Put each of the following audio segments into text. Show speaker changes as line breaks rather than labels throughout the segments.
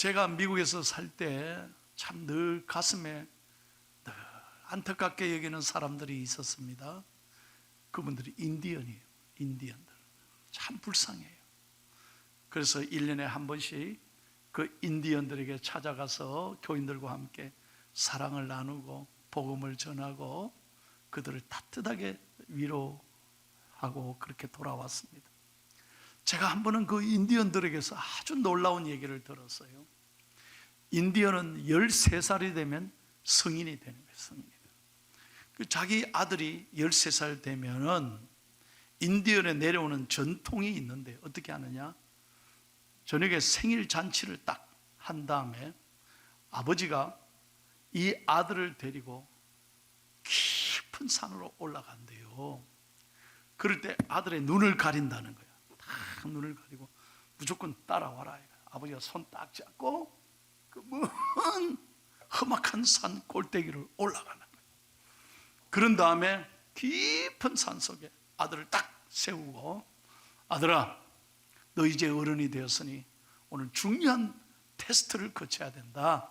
어, 제가 미국에서 살 때 참 늘 가슴에 늘 안타깝게 여기는 사람들이 있었습니다. 그분들이 인디언이에요. 인디언들. 참 불쌍해요. 그래서 1년에 한 번씩 그 인디언들에게 찾아가서 교인들과 함께 사랑을 나누고 복음을 전하고 그들을 따뜻하게 위로하고 그렇게 돌아왔습니다. 제가 한 번은 그 인디언들에게서 아주 놀라운 얘기를 들었어요. 인디언은 13살이 되면 성인이 되는 거예요, 성인이. 그 자기 아들이 13살 되면은 인디언에 내려오는 전통이 있는데 어떻게 하느냐? 저녁에 생일 잔치를 딱 한 다음에 아버지가 이 아들을 데리고 깊은 산으로 올라간대요. 그럴 때 아들의 눈을 가린다는 거야. 딱 눈을 가리고 무조건 따라와라. 아버지가 손 딱 잡고 그먼 험악한 산 골대기를 올라가는 거야. 그런 다음에 깊은 산 속에 아들을 딱 세우고 아들아, 너 이제 어른이 되었으니 오늘 중요한 테스트를 거쳐야 된다.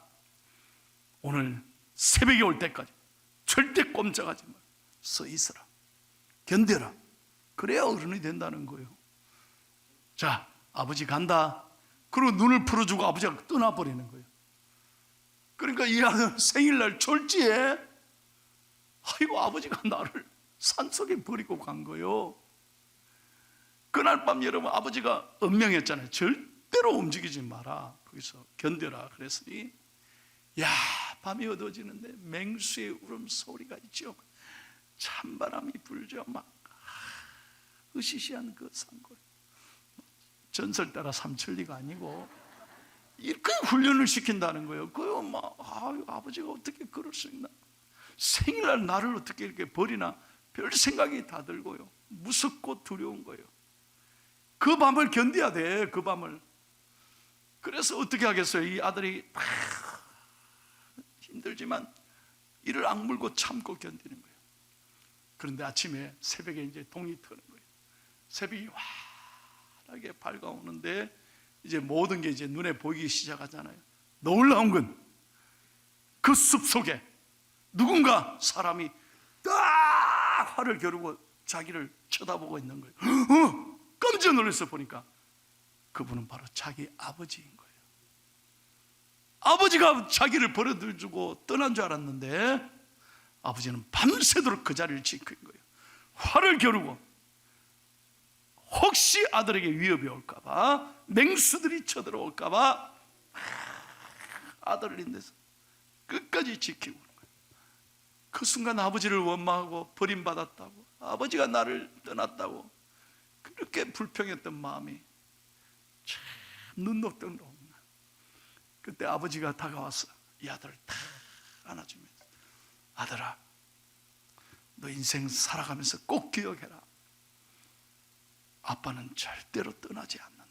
오늘 새벽에 올 때까지 절대 꼼짝하지 마. 서 있어라. 견뎌라. 그래야 어른이 된다는 거예요. 자, 아버지 간다. 그리고 눈을 풀어주고 아버지가 떠나버리는 거예요. 그러니까 이 아들 생일날 졸지에 아이고 아버지가 나를 산속에 버리고 간 거예요. 그날 밤 여러분 아버지가 엄명했잖아요. 절대로 움직이지 마라. 거기서 견뎌라. 그랬으니 야 밤이 어두워지는데 맹수의 울음소리가 있죠. 찬바람이 불죠. 막 으시시한 그 산골. 전설 따라 삼천리가 아니고 이렇게 훈련을 시킨다는 거예요. 그요 막 아유, 아버지가 어떻게 그럴 수 있나? 생일날 나를 어떻게 이렇게 버리나? 별 생각이 다 들고요. 무섭고 두려운 거예요. 그 밤을 견뎌야 돼. 그 밤을. 그래서 어떻게 하겠어요? 이 아들이 막 힘들지만 이를 악물고 참고 견디는 거예요. 그런데 아침에 새벽에 이제 동이 트는 거예요. 새벽이 환 하게 밝아오는데 이제 모든 게 이제 눈에 보이기 시작하잖아요. 놀라운 건 그 숲 속에 누군가 사람이 딱 화를 겨루고 자기를 쳐다보고 있는 거예요. 어, 깜짝 놀라서 보니까 그분은 바로 자기 아버지인 거예요. 아버지가 자기를 버려두고 떠난 줄 알았는데 아버지는 밤새도록 그 자리를 지킨 거예요. 화를 겨루고 혹시 아들에게 위협이 올까봐 맹수들이 쳐들어올까봐 아들을 인내서 끝까지 지키고. 그 순간 아버지를 원망하고 버림받았다고 아버지가 나를 떠났다고 그렇게 불평했던 마음이 참 눈녹던 로 그때 아버지가 다가와서 이 아들을 탁 안아주면서 아들아 너 인생 살아가면서 꼭 기억해라 아빠는 절대로 떠나지 않는다.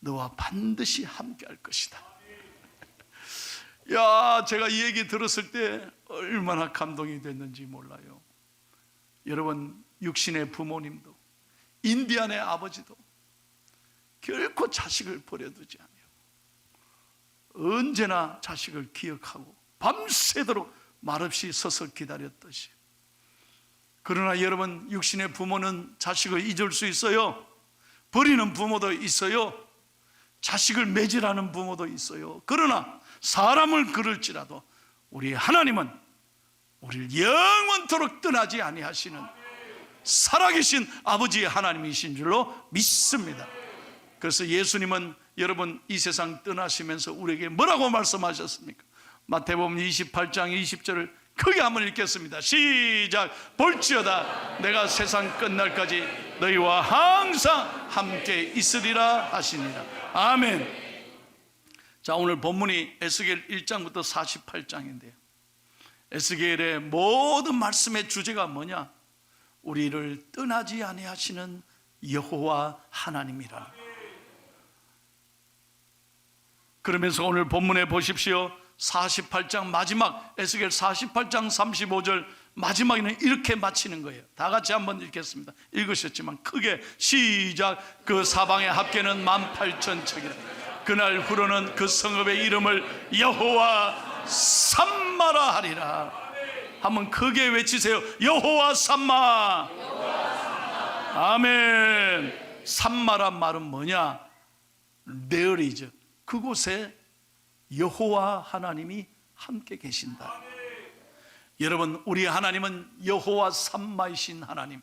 너와 반드시 함께 할 것이다. 야 제가 이 얘기 들었을 때 얼마나 감동이 됐는지 몰라요. 여러분 육신의 부모님도 인디안의 아버지도 결코 자식을 버려두지 않아요. 언제나 자식을 기억하고 밤새도록 말없이 서서 기다렸듯이 그러나 여러분 육신의 부모는 자식을 잊을 수 있어요. 버리는 부모도 있어요. 자식을 매질하는 부모도 있어요. 그러나 사람을 그럴지라도 우리 하나님은 우리를 영원토록 떠나지 아니하시는 살아계신 아버지 하나님이신 줄로 믿습니다. 그래서 예수님은 여러분 이 세상 떠나시면서 우리에게 뭐라고 말씀하셨습니까? 마태복음 28장 20절을 크게 한번 읽겠습니다. 시작. 볼지어다 내가 세상 끝날까지 너희와 항상 함께 있으리라 하시니라. 아멘. 자, 오늘 본문이 에스겔 1장부터 48장인데요. 에스겔의 모든 말씀의 주제가 뭐냐? 우리를 떠나지 아니하시는 여호와 하나님이라. 그러면서 오늘 본문에 보십시오. 48장 마지막 에스겔 48장 35절 마지막에는 이렇게 마치는 거예요. 다 같이 한번 읽겠습니다. 읽으셨지만 크게 시작. 그 사방의 합계는 18,000척이라. 그날 후로는 그 성읍의 이름을 여호와 삼마라 하리라. 한번 크게 외치세요. 여호와 삼마. 아멘. 삼마란 말은 뭐냐? 레어리죠. 그곳에 여호와 하나님이 함께 계신다. 여러분 우리 하나님은 여호와 삼마이신 하나님.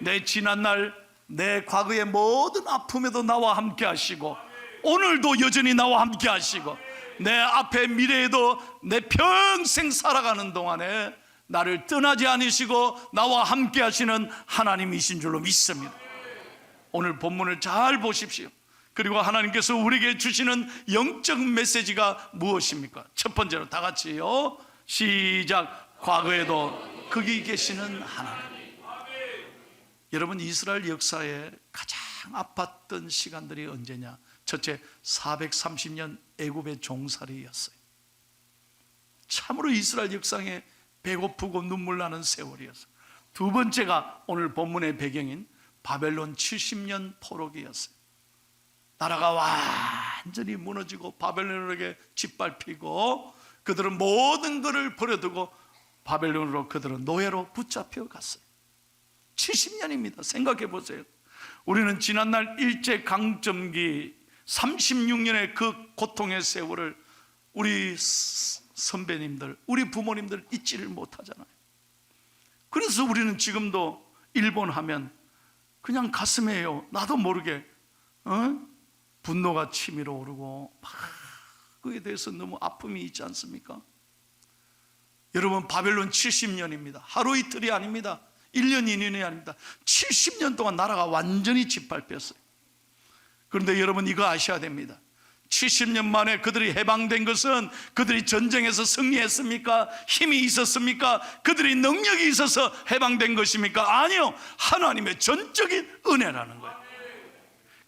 내 지난 날 내 과거의 모든 아픔에도 나와 함께 하시고 오늘도 여전히 나와 함께 하시고 내 앞에 미래에도 내 평생 살아가는 동안에 나를 떠나지 않으시고 나와 함께 하시는 하나님이신 줄로 믿습니다. 오늘 본문을 잘 보십시오 그리고 하나님께서 우리에게 주시는 영적 메시지가 무엇입니까? 첫 번째로 다 같이요 시작 과거에도 거기 계시는 하나님 여러분 이스라엘 역사에 가장 아팠던 시간들이 언제냐? 첫째 430년 애굽의 종살이였어요. 참으로 이스라엘 역사에 배고프고 눈물 나는 세월이었어요. 두 번째가 오늘 본문의 배경인 바벨론 70년 포로기였어요. 나라가 완전히 무너지고 바벨론에게 짓밟히고 그들은 모든 것을 버려두고 바벨론으로 그들은 노예로 붙잡혀 갔어요. 70년입니다. 생각해 보세요. 우리는 지난날 일제 강점기 36년의 그 고통의 세월을 우리 선배님들, 우리 부모님들 잊지를 못하잖아요. 그래서 우리는 지금도 일본 하면 그냥 가슴에요. 나도 모르게 어? 분노가 치밀어 오르고 막 그에 대해서 너무 아픔이 있지 않습니까? 여러분 바벨론 70년입니다. 하루 이틀이 아닙니다. 1년 2년이 아닙니다. 70년 동안 나라가 완전히 짓밟혔어요. 그런데 여러분 이거 아셔야 됩니다. 70년 만에 그들이 해방된 것은 그들이 전쟁에서 승리했습니까? 힘이 있었습니까? 그들이 능력이 있어서 해방된 것입니까? 아니요. 하나님의 전적인 은혜라는 거예요.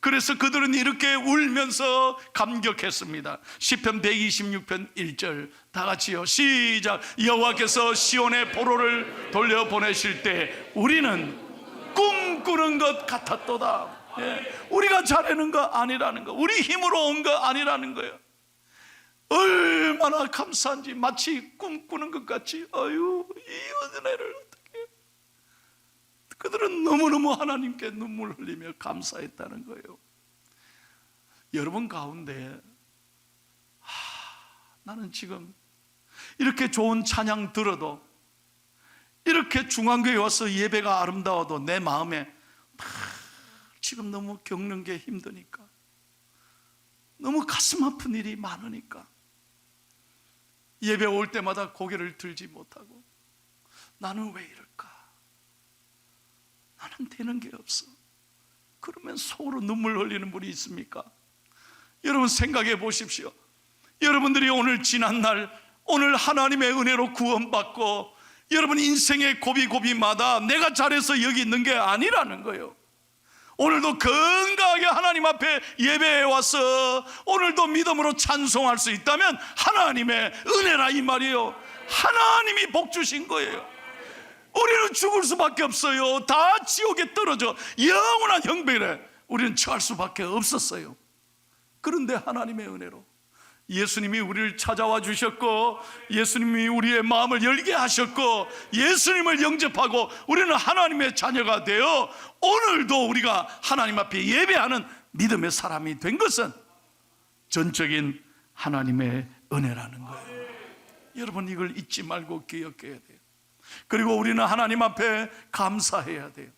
그래서 그들은 이렇게 울면서 감격했습니다. 시편 126편 1절 다 같이요. 시작. 여호와께서 시온의 포로를 돌려 보내실 때 우리는 꿈꾸는 것 같았도다. 예, 우리가 잘하는 거 아니라는 거, 우리 힘으로 온 거 아니라는 거예요. 얼마나 감사한지 마치 꿈꾸는 것 같이 아유 이 은혜를 그들은 너무너무 하나님께 눈물 흘리며 감사했다는 거예요. 여러분 가운데 하, 나는 지금 이렇게 좋은 찬양 들어도 이렇게 중앙교회 와서 예배가 아름다워도 내 마음에 막 지금 너무 겪는 게 힘드니까 너무 가슴 아픈 일이 많으니까 예배 올 때마다 고개를 들지 못하고 나는 왜 이럴까? 나는 되는 게 없어. 그러면 속으로 눈물 흘리는 분이 있습니까? 여러분 생각해 보십시오. 여러분들이 오늘 지난 날 오늘 하나님의 은혜로 구원받고 여러분 인생의 고비고비마다 내가 잘해서 여기 있는 게 아니라는 거예요. 오늘도 건강하게 하나님 앞에 예배해 와서 오늘도 믿음으로 찬송할 수 있다면 하나님의 은혜라 이 말이에요. 하나님이 복 주신 거예요. 우리는 죽을 수밖에 없어요. 다 지옥에 떨어져 영원한 형벌에 우리는 처할 수밖에 없었어요. 그런데 하나님의 은혜로 예수님이 우리를 찾아와 주셨고 예수님이 우리의 마음을 열게 하셨고 예수님을 영접하고 우리는 하나님의 자녀가 되어 오늘도 우리가 하나님 앞에 예배하는 믿음의 사람이 된 것은 전적인 하나님의 은혜라는 거예요. 여러분 이걸 잊지 말고 기억해야 돼요. 그리고 우리는 하나님 앞에 감사해야 돼요.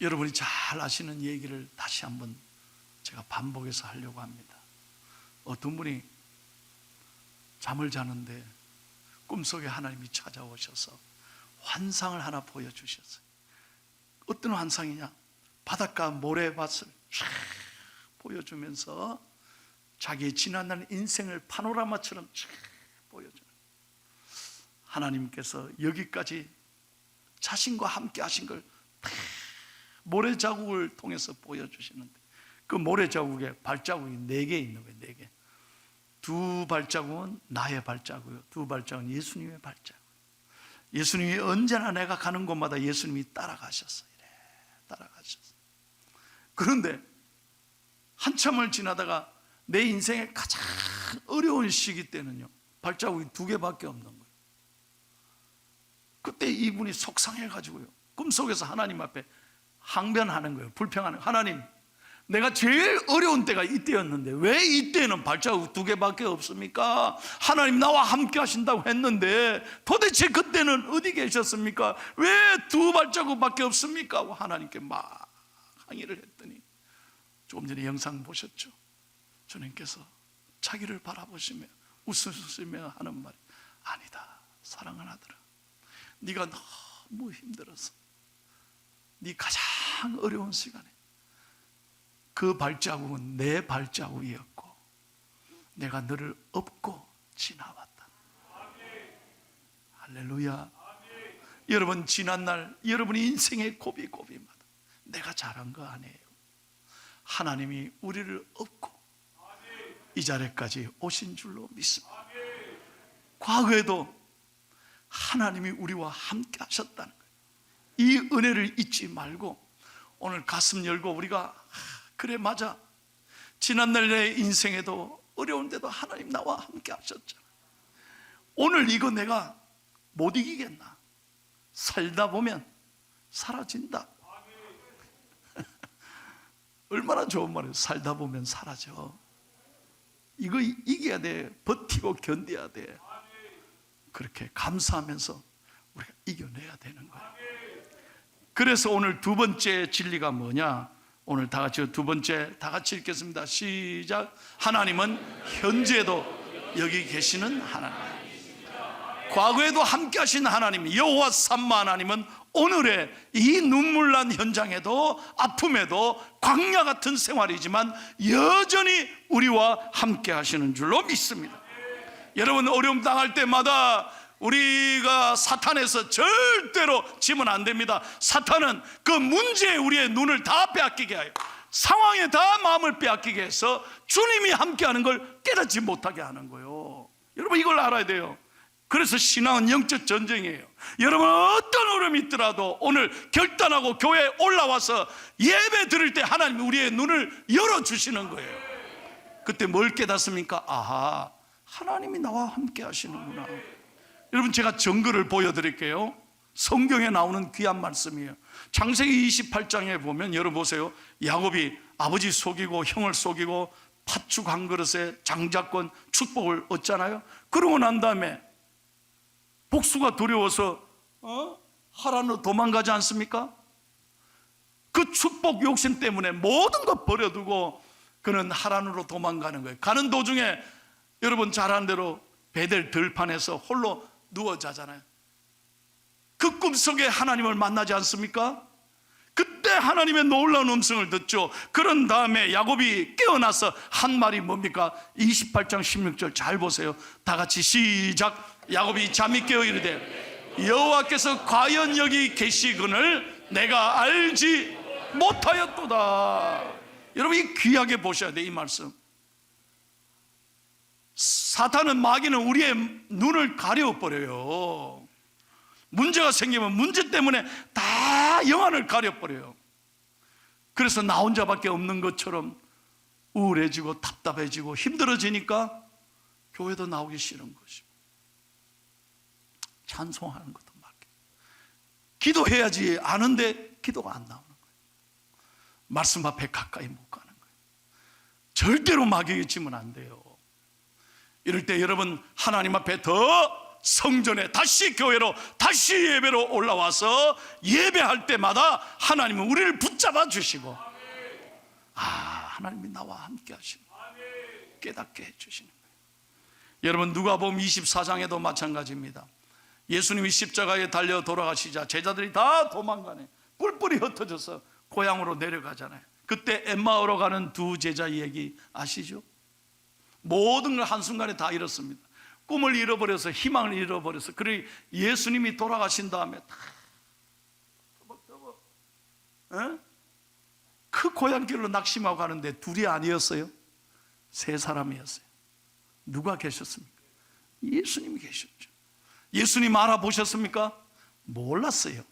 여러분이 잘 아시는 얘기를 다시 한번 제가 반복해서 하려고 합니다. 어떤 분이 잠을 자는데 꿈속에 하나님이 찾아오셔서 환상을 하나 보여주셨어요. 어떤 환상이냐? 바닷가 모래밭을 쫙 보여주면서 자기의 지난날 인생을 파노라마처럼 쫙 보여줘요. 하나님께서 여기까지 자신과 함께 하신 걸 모래 자국을 통해서 보여주시는데 그 모래 자국에 발자국이 네 개 있는 거예요. 네 개. 두 발자국은 나의 발자국이요. 두 발자국은 예수님의 발자국. 예수님이 언제나 내가 가는 곳마다 예수님이 따라가셨어요. 이래 따라가셨어요. 그런데 한참을 지나다가 내 인생의 가장 어려운 시기 때는요 발자국이 두 개밖에 없는 거예요. 그때 이분이 속상해가지고요 꿈속에서 하나님 앞에 항변하는 거예요. 불평하는 거예요. 하나님, 내가 제일 어려운 때가 이때였는데 왜 이때는 발자국 두 개밖에 없습니까? 하나님 나와 함께 하신다고 했는데 도대체 그때는 어디 계셨습니까? 왜 두 발자국밖에 없습니까? 하나님께 막 항의를 했더니 조금 전에 영상 보셨죠? 주님께서 자기를 바라보시며 웃으시며 하는 말이 아니다 사랑은 아들아 네가 너무 힘들어서 네 가장 어려운 시간에 그 발자국은 내 발자국이었고 내가 너를 업고 지나왔다. 할렐루야. 여러분 지난 날 여러분의 인생의 고비고비마다 내가 잘한 거 아니에요. 하나님이 우리를 업고 이 자리까지 오신 줄로 믿습니다. 과거에도 하나님이 우리와 함께 하셨다는 거예요. 이 은혜를 잊지 말고 오늘 가슴 열고 우리가 하, 그래 맞아. 지난날 내 인생에도 어려운데도 하나님 나와 함께 하셨잖아. 오늘 이거 내가 못 이기겠나? 살다 보면 사라진다. 얼마나 좋은 말이에요. 살다 보면 사라져. 이거 이- 이겨야 돼. 버티고 견뎌야 돼 그렇게 감사하면서 우리가 이겨내야 되는 거예요 그래서 오늘 두 번째 진리가 뭐냐? 오늘 다 같이 두 번째 다 같이 읽겠습니다. 시작. 하나님은 현재도 여기 계시는 하나님. 과거에도 함께 하신 하나님 여호와 삼마 하나님은 오늘의 이 눈물난 현장에도 아픔에도 광야 같은 생활이지만 여전히 우리와 함께 하시는 줄로 믿습니다. 여러분 어려움 당할 때마다 우리가 사탄에서 절대로 지면 안 됩니다. 사탄은 그 문제에 우리의 눈을 다 빼앗기게 하여 상황에 다 마음을 빼앗기게 해서 주님이 함께하는 걸 깨닫지 못하게 하는 거예요. 여러분 이걸 알아야 돼요. 그래서 신앙은 영적 전쟁이에요. 여러분 어떤 어려움이 있더라도 오늘 결단하고 교회에 올라와서 예배 드릴 때 하나님 우리의 눈을 열어 주시는 거예요. 그때 뭘 깨닫습니까? 아하, 하나님이 나와 함께 하시는구나. 여러분 제가 증거를 보여드릴게요. 성경에 나오는 귀한 말씀이에요. 창세기 28장에 보면 여러분 보세요. 야곱이 아버지 속이고 형을 속이고 팥죽 한 그릇에 장자권 축복을 얻잖아요. 그러고 난 다음에 복수가 두려워서 어? 하란으로 도망가지 않습니까? 그 축복 욕심 때문에 모든 것 버려두고 그는 하란으로 도망가는 거예요. 가는 도중에 여러분 잘 아는 대로 베델 들판에서 홀로 누워 자잖아요. 그 꿈속에 하나님을 만나지 않습니까? 그때 하나님의 놀라운 음성을 듣죠. 그런 다음에 야곱이 깨어나서 한 말이 뭡니까? 28장 16절 잘 보세요. 다 같이 시작. 야곱이 잠이 깨어 이르되 여호와께서 과연 여기 계시거늘 내가 알지 못하였도다. 여러분 이 귀하게 보셔야 돼 이 말씀. 사탄은 마귀는 우리의 눈을 가려버려요. 문제가 생기면 문제 때문에 다 영안을 가려버려요. 그래서 나 혼자밖에 없는 것처럼 우울해지고 답답해지고 힘들어지니까 교회도 나오기 싫은 것이고 찬송하는 것도 막혀. 기도해야지 아는데 기도가 안 나오는 거예요. 말씀 앞에 가까이 못 가는 거예요. 절대로 마귀에 지면 안 돼요. 이럴 때 여러분 하나님 앞에 더 성전에 다시 교회로 다시 예배로 올라와서 예배할 때마다 하나님은 우리를 붙잡아 주시고 아 하나님이 나와 함께 하시고 깨닫게 해 주시는 거예요. 여러분 누가복음 24장에도 마찬가지입니다. 예수님이 십자가에 달려 돌아가시자 제자들이 다 도망가네. 뿔뿔이 흩어져서 고향으로 내려가잖아요. 그때 엠마오로 가는 두 제자 얘기 아시죠? 모든 걸 한순간에 다 잃었습니다. 꿈을 잃어버려서 희망을 잃어버려서 그래 예수님이 돌아가신 다음에 다 터벅터벅 어? 그 고향길로 낙심하고 가는데 둘이 아니었어요. 세 사람이었어요. 누가 계셨습니까? 예수님이 계셨죠. 예수님 알아보셨습니까? 몰랐어요.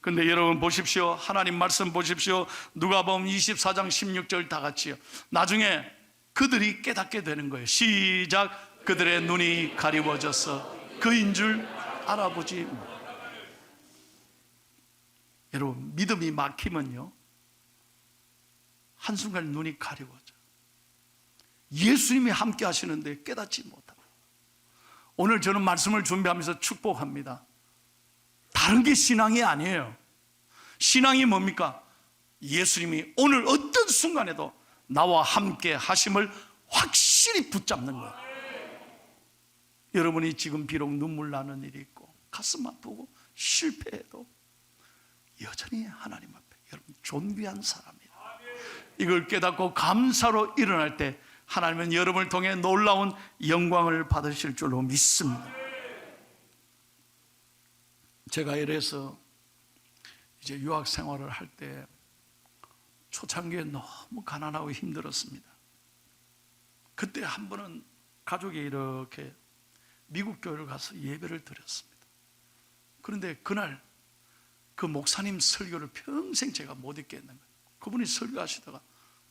근데 여러분 보십시오. 하나님 말씀 보십시오. 누가 보면 24장 16절 다 같이요. 나중에 그들이 깨닫게 되는 거예요. 시작. 그들의 눈이 가리워져서 그인 줄 알아보지. 여러분 믿음이 막히면요. 한순간 눈이 가리워져. 예수님이 함께 하시는데 깨닫지 못하고. 오늘 저는 말씀을 준비하면서 축복합니다. 다른 게 신앙이 아니에요. 신앙이 뭡니까? 예수님이 오늘 어떤 순간에도 나와 함께 하심을 확실히 붙잡는 거예요. 여러분이 지금 비록 눈물 나는 일이 있고 가슴 아프고 실패해도 여전히 하나님 앞에 여러분 존귀한 사람이에요. 이걸 깨닫고 감사로 일어날 때 하나님은 여러분을 통해 놀라운 영광을 받으실 줄로 믿습니다. 제가 이래서 이제 유학 생활을 할때 초창기에 너무 가난하고 힘들었습니다. 그때 한 번은 가족이 이렇게 미국 교회를 가서 예배를 드렸습니다. 그런데 그날 그 목사님 설교를 평생 제가 못 잊겠는 거예요. 그분이 설교하시다가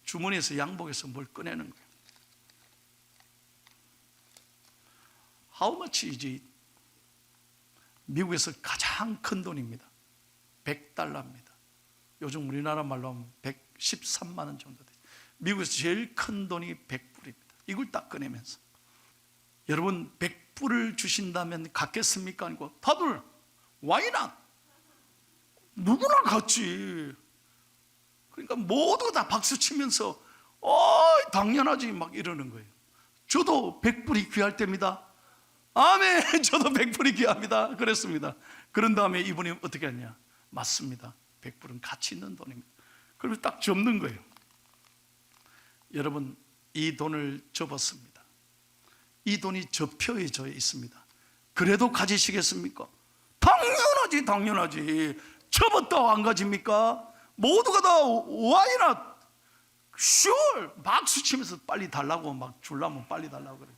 주머니에서 양복에서 뭘 꺼내는 거예요. How much is it? 미국에서 가장 큰 돈입니다. 100달러입니다. 요즘 우리나라 말로 하면 113만 원 정도 돼요. 미국에서 제일 큰 돈이 100불입니다. 이걸 딱 꺼내면서 여러분 100불을 주신다면 갖겠습니까? 아니고 다들 not? 누구나 같지. 그러니까 모두 다 박수 치면서 어 당연하지 막 이러는 거예요. 저도 100불이 귀할 때입니다. 아멘. 저도 100불이 귀합니다. 그랬습니다. 그런 다음에 이분이 어떻게 했냐? 맞습니다. 100불은 가치 있는 돈입니다. 그러면 딱 접는 거예요. 여러분, 이 돈을 접었습니다. 이 돈이 접혀져 있습니다. 그래도 가지시겠습니까? 당연하지, 당연하지. 접었다고 안 가집니까? 모두가 다 not? sure. 박수 치면서 빨리 달라고 막 줄라면 빨리 달라고 그래.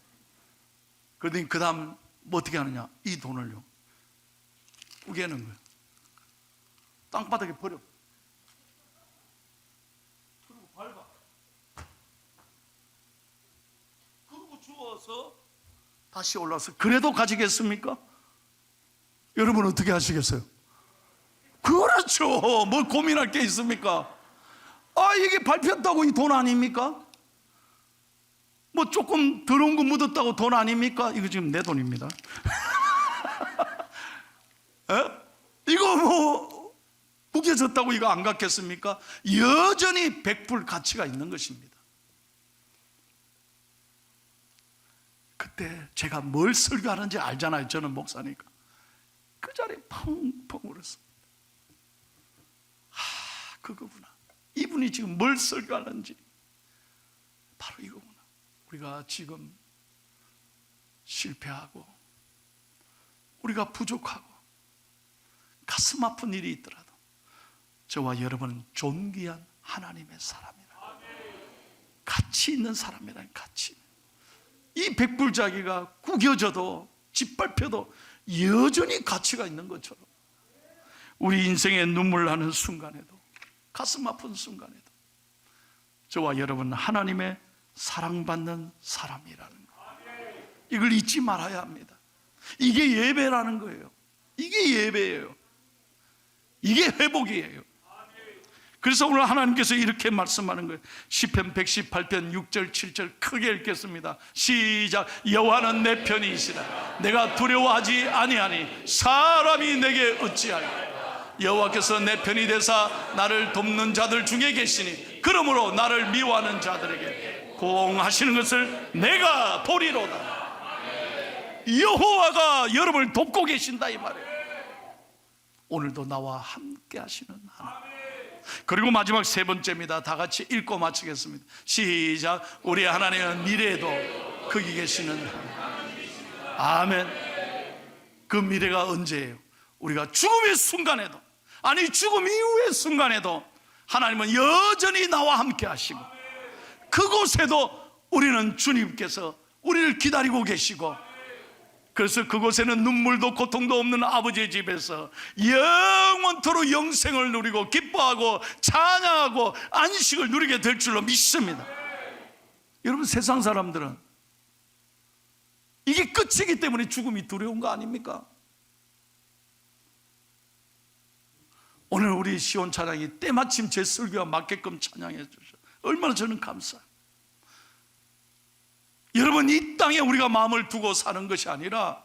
그러더니 그 다음 뭐 어떻게 하느냐? 이 돈을요. 우겨는 거예요. 땅바닥에 버려. 그리고 밟아. 그리고 주워서 다시 올라서 그래도 가지겠습니까? 여러분 어떻게 하시겠어요? 그렇죠. 뭘 고민할 게 있습니까? 아, 이게 밟혔다고 이 돈 아닙니까? 뭐 조금 더러운 거 묻었다고 돈 아닙니까? 이거 지금 내 돈입니다. 에? 이거 뭐 구겨졌다고 이거 안 갖겠습니까? 여전히 백불 가치가 있는 것입니다. 그 때 제가 뭘 설교하는지 알잖아요. 저는 목사니까. 그 자리에 펑펑 울었습니다. 하, 그거구나. 이분이 지금 뭘 설교하는지 바로 이거구나. 우리가 지금 실패하고 우리가 부족하고 가슴 아픈 일이 있더라도 저와 여러분은 존귀한 하나님의 사람이라 가치 있는 사람이라는 가치 이 백불자기가 구겨져도 짓밟혀도 여전히 가치가 있는 것처럼 우리 인생에 눈물 나는 순간에도 가슴 아픈 순간에도 저와 여러분은 하나님의 사랑받는 사람이라는 거. 이걸 잊지 말아야 합니다. 이게 예배라는 거예요. 이게 예배예요. 이게 회복이에요. 그래서 오늘 하나님께서 이렇게 말씀하는 거예요. 시편 118편 6절 7절 크게 읽겠습니다. 시작. 여호와는 내 편이시라. 내가 두려워하지 아니하니 사람이 내게 어찌하리까. 여호와께서 내 편이 되사 나를 돕는 자들 중에 계시니 그러므로 나를 미워하는 자들에게 공하시는 것을 내가 보리로다. 여호와가 여러분을 돕고 계신다 이 말이에요. 오늘도 나와 함께 하시는. 그리고 마지막 세 번째입니다. 다 같이 읽고 마치겠습니다. 시작. 우리 하나님은 미래에도 거기 계시는. 아멘. 그 미래가 언제예요? 우리가 죽음의 순간에도 아니 죽음 이후의 순간에도 하나님은 여전히 나와 함께 하시고 그곳에도 우리는 주님께서 우리를 기다리고 계시고 그래서 그곳에는 눈물도 고통도 없는 아버지의 집에서 영원토록 영생을 누리고 기뻐하고 찬양하고 안식을 누리게 될 줄로 믿습니다. 여러분 세상 사람들은 이게 끝이기 때문에 죽음이 두려운 거 아닙니까? 오늘 우리 시온 찬양이 때마침 제 설교와 맞게끔 찬양해 주셔. 얼마나 저는 감사해요. 여러분 이 땅에 우리가 마음을 두고 사는 것이 아니라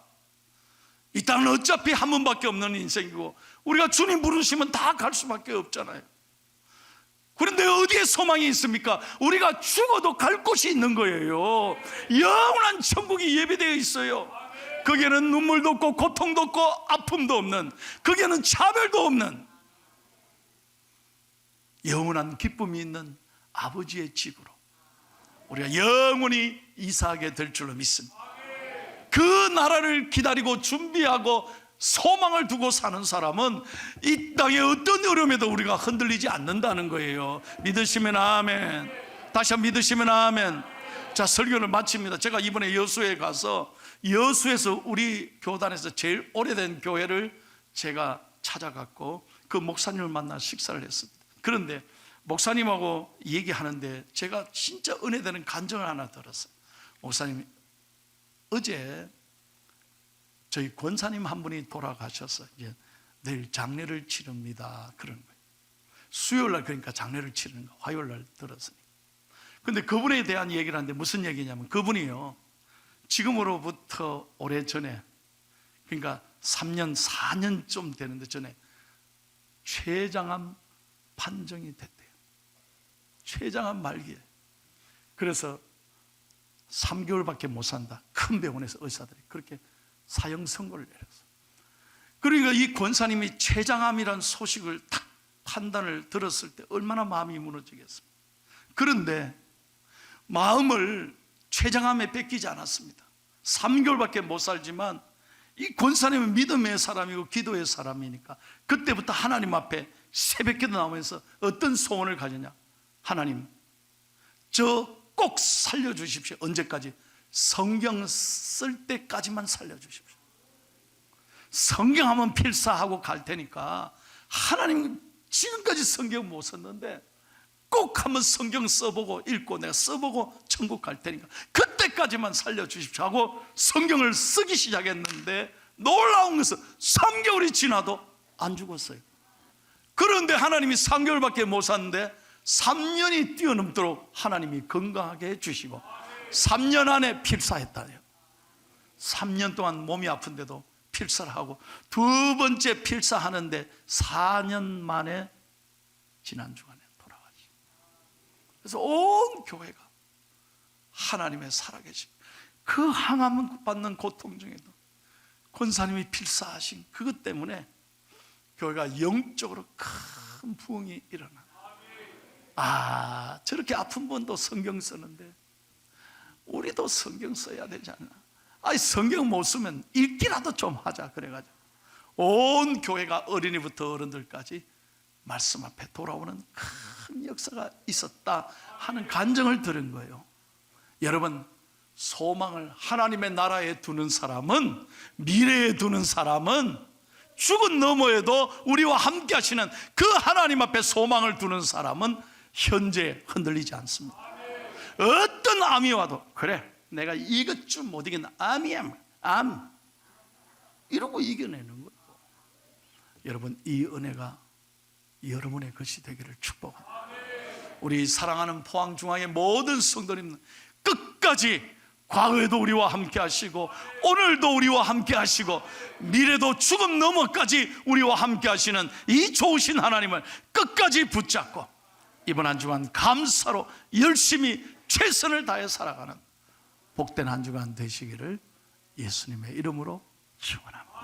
이 땅은 어차피 한 번밖에 없는 인생이고 우리가 주님 부르시면 다 갈 수밖에 없잖아요. 그런데 어디에 소망이 있습니까? 우리가 죽어도 갈 곳이 있는 거예요. 영원한 천국이 예비되어 있어요. 거기에는 눈물도 없고 고통도 없고 아픔도 없는 거기에는 차별도 없는 영원한 기쁨이 있는 아버지의 집으로 우리가 영원히 이사하게 될 줄로 믿습니다. 그 나라를 기다리고 준비하고 소망을 두고 사는 사람은 이 땅의 어떤 어려움에도 우리가 흔들리지 않는다는 거예요. 믿으시면 아멘. 다시 한번 믿으시면 아멘. 자, 설교를 마칩니다. 제가 이번에 여수에 가서 여수에서 우리 교단에서 제일 오래된 교회를 제가 찾아갔고 그 목사님을 만나 식사를 했습니다. 그런데 목사님하고 얘기하는데 제가 진짜 은혜되는 간증을 하나 들었어요. 목사님이 어제 저희 권사님 한 분이 돌아가셔서 이제 내일 장례를 치릅니다. 그런 거예요. 수요일 날 그러니까 장례를 치르는 거 화요일 날 들었으니. 근데 그분에 대한 얘기를 하는데 무슨 얘기냐면 그분이요. 지금으로부터 오래 전에 그러니까 3년 4년 좀 되는데 전에 췌장암 판정이 됐대 요. 췌장암 말기에. 그래서 3개월밖에 못 산다. 큰 병원에서 의사들이 그렇게 사형 선고를 내렸어. 그러니까 이 권사님이 췌장암이란 소식을 딱 판단을 들었을 때 얼마나 마음이 무너지겠습니까? 그런데 마음을 췌장암에 뺏기지 않았습니다. 3개월밖에 못 살지만 이 권사님은 믿음의 사람이고 기도의 사람이니까 그때부터 하나님 앞에 새벽 기도 나오면서 어떤 소원을 가지냐? 하나님, 저 꼭 살려주십시오. 언제까지? 성경 쓸 때까지만 살려주십시오. 성경 하면 필사하고 갈 테니까 하나님 지금까지 성경 못 썼는데 꼭 한번 성경 써보고 읽고 내가 써보고 천국 갈 테니까 그때까지만 살려주십시오 하고 성경을 쓰기 시작했는데 놀라운 것은 3개월이 지나도 안 죽었어요. 그런데 하나님이 3개월밖에 못 샀는데 3년이 뛰어넘도록 하나님이 건강하게 해주시고 3년 안에 필사했다요. 3년 동안 몸이 아픈데도 필사를 하고 두 번째 필사하는데 4년 만에 지난 주간에 돌아가시. 그래서 온 교회가 하나님의 살아계신 그 항암 받는 고통 중에도 권사님이 필사하신 그것 때문에 교회가 영적으로 큰 부흥이 일어나. 아, 저렇게 아픈 분도 성경 쓰는데 우리도 성경 써야 않나? 아니 성경 못 쓰면 읽기라도 좀 하자 그래가지고 온 교회가 어린이부터 어른들까지 말씀 앞에 돌아오는 큰 역사가 있었다 하는 간증을 들은 거예요. 여러분 소망을 하나님의 나라에 두는 사람은 미래에 두는 사람은 죽은 너머에도 우리와 함께 하시는 그 하나님 앞에 소망을 두는 사람은 현재 흔들리지 않습니다. 어떤 암이 와도 그래 내가 이것 좀 못 이겼나 암이야 암 이러고 이겨내는 거예요. 여러분 이 은혜가 여러분의 것이 되기를 축복합니다. 우리 사랑하는 포항 중앙의 모든 성도님 끝까지 과거에도 우리와 함께 하시고 오늘도 우리와 함께 하시고 미래도 죽음 너머까지 우리와 함께 하시는 이 좋으신 하나님을 끝까지 붙잡고 이번 한 주간 감사로 열심히 최선을 다해 살아가는 복된 한 주간 되시기를 예수님의 이름으로 축원합니다.